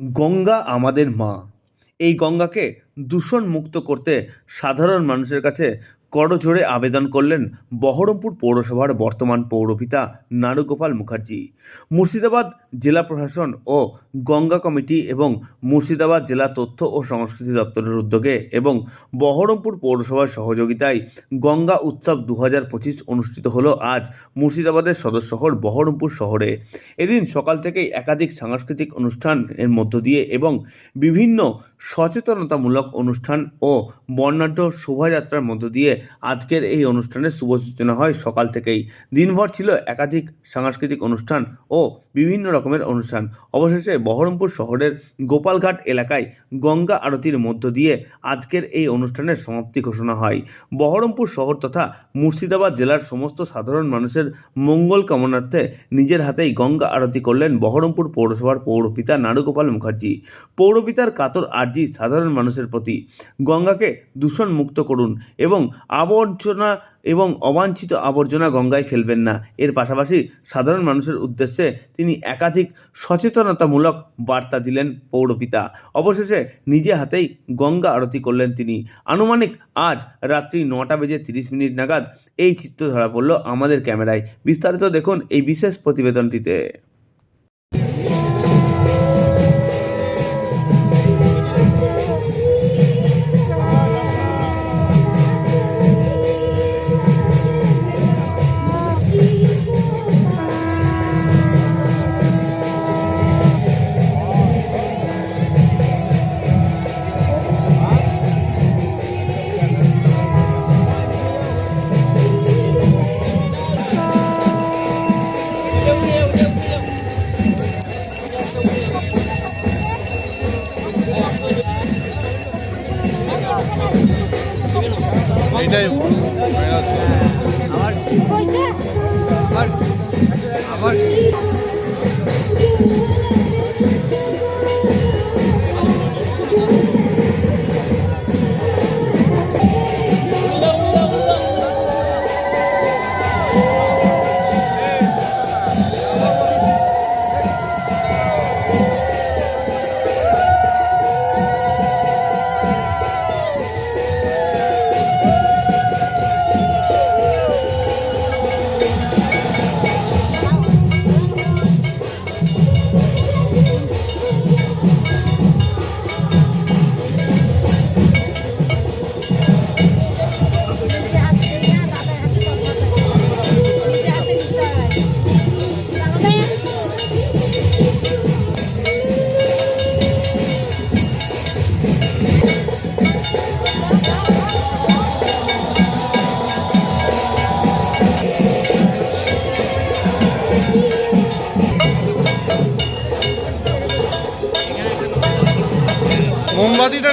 গঙ্গা আমাদের মা। এই গঙ্গাকে দূষণ মুক্ত করতে সাধারণ মানুষের কাছে করজোড়ে আবেদন করলেন বহরমপুর পৌরসভার বর্তমান পৌরপিতা নারুগোপাল মুখার্জি। মুর্শিদাবাদ জেলা প্রশাসন ও গঙ্গা কমিটি এবং মুর্শিদাবাদ জেলা তথ্য ও সংস্কৃতি দপ্তরের উদ্যোগে এবং বহরমপুর পৌরসভার সহযোগিতায় গঙ্গা উৎসব দু অনুষ্ঠিত হলো আজ মুর্শিদাবাদের সদর শহর বহরমপুর শহরে। এদিন সকাল থেকেই একাধিক সাংস্কৃতিক অনুষ্ঠান এর মধ্য দিয়ে এবং বিভিন্ন সচেতনতামূলক অনুষ্ঠান ও বর্ণাঢ্য শোভাযাত্রার মধ্য দিয়ে আজকের এই অনুষ্ঠানের শুভ সূচনা হয়। সকাল থেকেই দিনভর ছিল একাধিক সাংস্কৃতিক অনুষ্ঠান ও বিভিন্ন রকমের অনুষ্ঠান। অবশেষে বহরমপুর শহরের গোপালঘাট এলাকায় গঙ্গা আরতির মধ্য দিয়ে আজকের এই অনুষ্ঠানের সমাপ্তি ঘোষণা হয়। বহরমপুর শহর তথা মুর্শিদাবাদ জেলার সমস্ত সাধারণ মানুষের মঙ্গল কামনার্থে নিজের হাতেই গঙ্গা আরতি করলেন বহরমপুর পৌরসভার পৌরপিতা নারুগোপাল মুখার্জি। পৌরপিতার কাতর আর্জি সাধারণ মানুষের প্রতি। গঙ্গাকে দূষণ মুক্ত করুন এবং আবর্জনা এবং অবাঞ্ছিত আবর্জনা গঙ্গায় ফেলবেন না। এর পাশাপাশি সাধারণ মানুষের উদ্দেশ্যে তিনি একাধিক সচেতনতামূলক বার্তা দিলেন পৌরপিতা। অবশেষে নিজে হাতেই গঙ্গা আরতি করলেন তিনি। আনুমানিক আজ রাত্রি নটা বেজে তিরিশ মিনিট নাগাদ এই চিত্র ধরা পড়ল আমাদের ক্যামেরায়। বিস্তারিত দেখুন এই বিশেষ প্রতিবেদনটিতে। এইটাই আমার আবার মোমবাতিটা